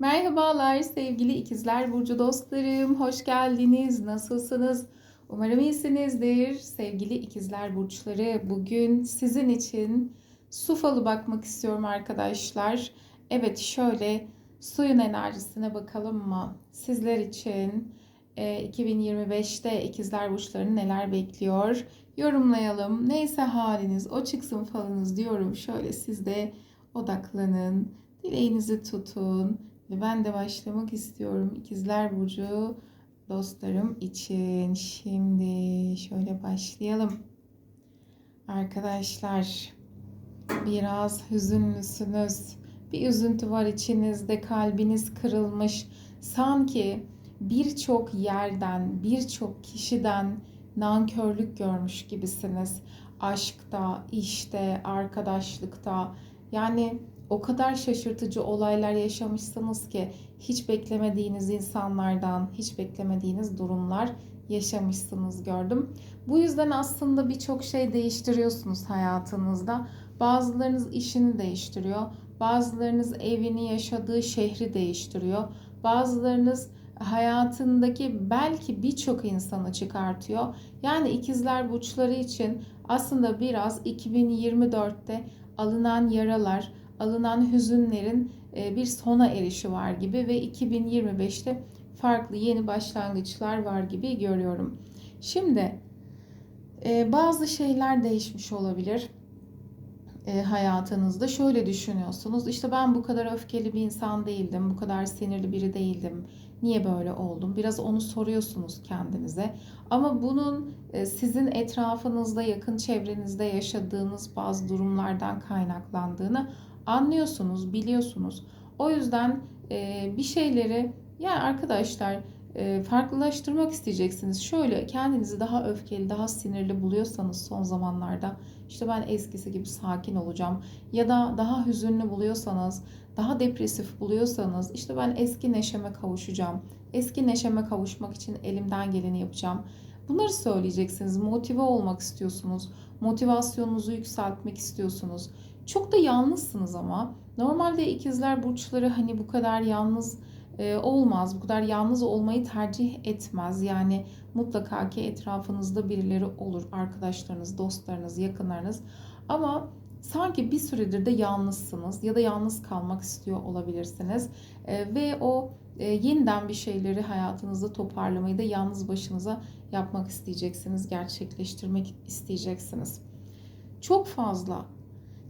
Merhabalar sevgili ikizler burcu dostlarım. Hoş geldiniz. Nasılsınız? Umarım iyisinizdir. Sevgili ikizler burçları bugün sizin için su falı bakmak istiyorum arkadaşlar. Evet şöyle suyun enerjisine bakalım mı? Sizler için e, 2025'te ikizler burçlarını neler bekliyor? Yorumlayalım. Neyse haliniz o çıksın falınız diyorum. Şöyle siz de odaklanın. Dileğinizi tutun. Ve ben de başlamak istiyorum İkizler Burcu dostlarım için. Şimdi şöyle başlayalım. Arkadaşlar biraz hüzünlüsünüz. Bir üzüntü var içinizde, kalbiniz kırılmış. Sanki birçok yerden, birçok kişiden nankörlük görmüş gibisiniz. Aşkta, işte, arkadaşlıkta. Yani o kadar şaşırtıcı olaylar yaşamışsınız ki hiç beklemediğiniz insanlardan, hiç beklemediğiniz durumlar yaşamışsınız gördüm. Bu yüzden aslında birçok şey değiştiriyorsunuz hayatınızda. Bazılarınız işini değiştiriyor. Bazılarınız evini, yaşadığı şehri değiştiriyor. Bazılarınız hayatındaki belki birçok insanı çıkartıyor. Yani ikizler burçları için aslında biraz 2024'te alınan yaralar, alınan hüzünlerin e, bir sona erişi var gibi ve 2025'te farklı yeni başlangıçlar var gibi görüyorum. Şimdi e, bazı şeyler değişmiş olabilir e, hayatınızda. Şöyle düşünüyorsunuz. İşte ben bu kadar öfkeli bir insan değildim. Bu kadar sinirli biri değildim. Niye böyle oldum? Biraz onu soruyorsunuz kendinize. Ama bunun sizin etrafınızda, yakın çevrenizde yaşadığınız bazı durumlardan kaynaklandığını anlıyorsunuz, biliyorsunuz. O yüzden e, bir şeyleri yani arkadaşlar e, farklılaştırmak isteyeceksiniz. Şöyle kendinizi daha öfkeli, daha sinirli buluyorsanız son zamanlarda işte ben eskisi gibi sakin olacağım ya da daha hüzünlü buluyorsanız, daha depresif buluyorsanız işte ben eski neşeme kavuşacağım. Eski neşeme kavuşmak için elimden geleni yapacağım. Bunları söyleyeceksiniz. Motive olmak istiyorsunuz. Motivasyonunuzu yükseltmek istiyorsunuz. Çok da yalnızsınız ama. Normalde ikizler burçları hani bu kadar yalnız e, olmaz. Bu kadar yalnız olmayı tercih etmez. Yani mutlaka ki etrafınızda birileri olur. Arkadaşlarınız, dostlarınız, yakınlarınız. Ama sanki bir süredir de yalnızsınız ya da yalnız kalmak istiyor olabilirsiniz. E, ve o e, yeniden bir şeyleri hayatınızda toparlamayı da yalnız başınıza yapmak isteyeceksiniz, gerçekleştirmek isteyeceksiniz. Çok fazla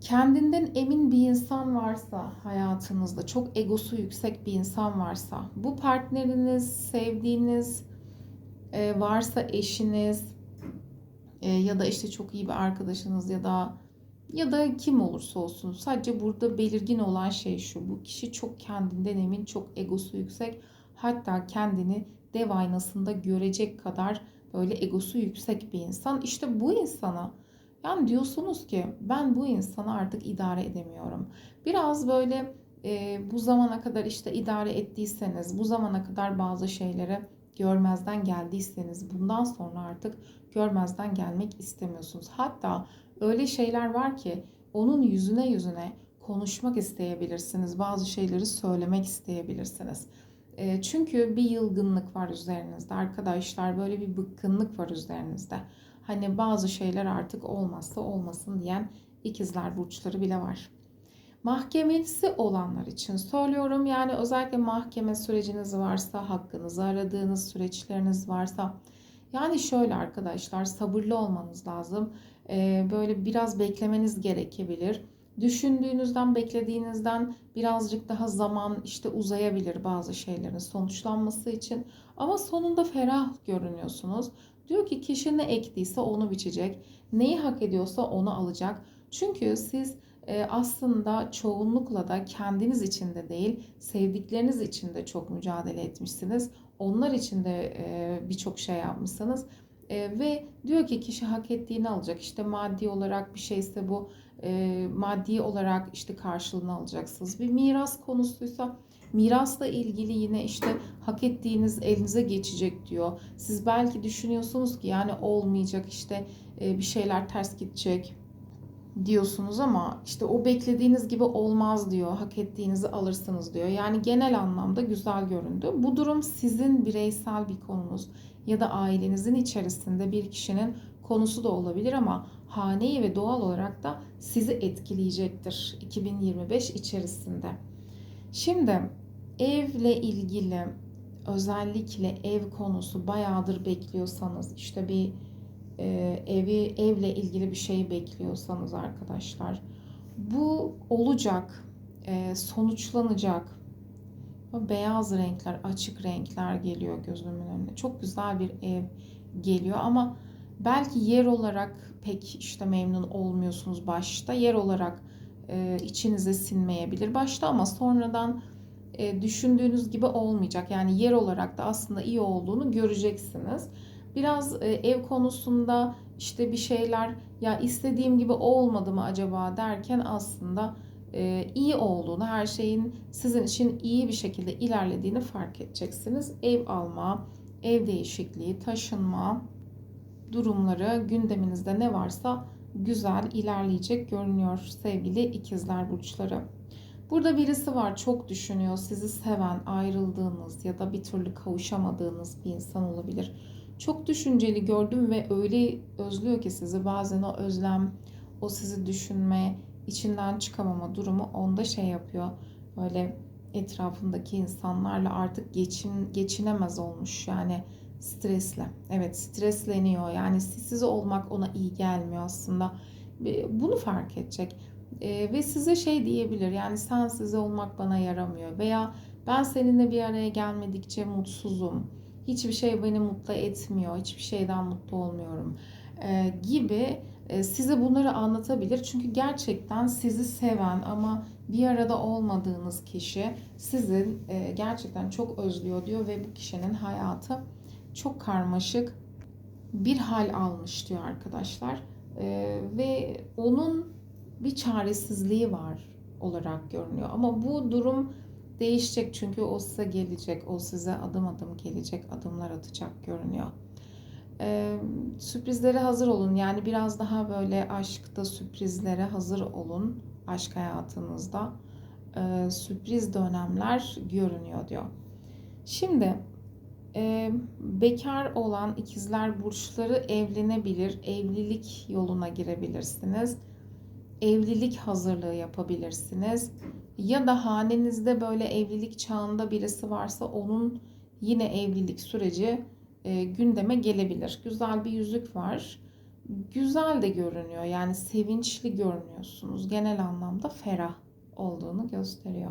kendinden emin bir insan varsa hayatınızda, çok egosu yüksek bir insan varsa, bu partneriniz, sevdiğiniz e, varsa eşiniz e, ya da işte çok iyi bir arkadaşınız ya da ya da kim olursa olsun sadece burada belirgin olan şey şu. Bu kişi çok kendinden emin, çok egosu yüksek. Hatta kendini dev aynasında görecek kadar böyle egosu yüksek bir insan. İşte bu insana yani diyorsunuz ki ben bu insanı artık idare edemiyorum. Biraz böyle e, bu zamana kadar işte idare ettiyseniz, bu zamana kadar bazı şeyleri görmezden geldiyseniz bundan sonra artık görmezden gelmek istemiyorsunuz. Hatta öyle şeyler var ki onun yüzüne yüzüne konuşmak isteyebilirsiniz. Bazı şeyleri söylemek isteyebilirsiniz. E, çünkü bir yılgınlık var üzerinizde arkadaşlar. Böyle bir bıkkınlık var üzerinizde. Hani bazı şeyler artık olmazsa olmasın diyen ikizler burçları bile var. Mahkemesi olanlar için söylüyorum. Yani özellikle mahkeme süreciniz varsa, hakkınızı aradığınız süreçleriniz varsa. Yani şöyle arkadaşlar sabırlı olmanız lazım. Ee, böyle biraz beklemeniz gerekebilir. Düşündüğünüzden, beklediğinizden birazcık daha zaman işte uzayabilir bazı şeylerin sonuçlanması için. Ama sonunda ferah görünüyorsunuz. Diyor ki kişi ne ektiyse onu biçecek. Neyi hak ediyorsa onu alacak. Çünkü siz e, aslında çoğunlukla da kendiniz için de değil, sevdikleriniz için de çok mücadele etmişsiniz. Onlar için de e, birçok şey yapmışsınız. E, ve diyor ki kişi hak ettiğini alacak. İşte maddi olarak bir şeyse bu maddi olarak işte karşılığını alacaksınız. Bir miras konusuysa Mirasla ilgili yine işte hak ettiğiniz elinize geçecek diyor. Siz belki düşünüyorsunuz ki yani olmayacak işte e, bir şeyler ters gidecek. diyorsunuz ama işte o beklediğiniz gibi olmaz diyor. Hak ettiğinizi alırsınız diyor. Yani genel anlamda güzel göründü. Bu durum sizin bireysel bir konunuz ya da ailenizin içerisinde bir kişinin konusu da olabilir ama haneyi ve doğal olarak da sizi etkileyecektir 2025 içerisinde. Şimdi evle ilgili özellikle ev konusu bayağıdır bekliyorsanız işte bir e, evi evle ilgili bir şey bekliyorsanız arkadaşlar bu olacak e, sonuçlanacak. Beyaz renkler açık renkler geliyor gözümün önüne. Çok güzel bir ev geliyor ama belki yer olarak pek işte memnun olmuyorsunuz başta. Yer olarak e, içinize sinmeyebilir başta ama sonradan e, düşündüğünüz gibi olmayacak. Yani yer olarak da aslında iyi olduğunu göreceksiniz. Biraz e, ev konusunda işte bir şeyler ya istediğim gibi olmadı mı acaba? derken aslında e, iyi olduğunu, her şeyin sizin için iyi bir şekilde ilerlediğini fark edeceksiniz. Ev alma, ev değişikliği, taşınma durumları gündeminizde ne varsa güzel ilerleyecek görünüyor sevgili ikizler burçları. Burada birisi var çok düşünüyor, sizi seven, ayrıldığınız ya da bir türlü kavuşamadığınız bir insan olabilir çok düşünceli gördüm ve öyle özlüyor ki sizi. Bazen o özlem, o sizi düşünme, içinden çıkamama durumu onda şey yapıyor. Böyle etrafındaki insanlarla artık geçin geçinemez olmuş. Yani stresle. Evet stresleniyor. Yani siz olmak ona iyi gelmiyor aslında. Bunu fark edecek. E, ve size şey diyebilir. Yani sen size olmak bana yaramıyor. Veya ben seninle bir araya gelmedikçe mutsuzum hiçbir şey beni mutlu etmiyor, hiçbir şeyden mutlu olmuyorum e, gibi size bunları anlatabilir. Çünkü gerçekten sizi seven ama bir arada olmadığınız kişi sizin e, gerçekten çok özlüyor diyor ve bu kişinin hayatı çok karmaşık bir hal almış diyor arkadaşlar. E, ve onun bir çaresizliği var olarak görünüyor. Ama bu durum Değişecek çünkü o size gelecek. O size adım adım gelecek. Adımlar atacak görünüyor. Ee, sürprizlere hazır olun. Yani biraz daha böyle aşkta sürprizlere hazır olun. Aşk hayatınızda. Ee, sürpriz dönemler görünüyor diyor. Şimdi e, bekar olan ikizler burçları evlenebilir. Evlilik yoluna girebilirsiniz. Evlilik hazırlığı yapabilirsiniz ya da hanenizde böyle evlilik çağında birisi varsa onun yine evlilik süreci e, gündeme gelebilir. Güzel bir yüzük var. Güzel de görünüyor. Yani sevinçli görünüyorsunuz. Genel anlamda ferah olduğunu gösteriyor.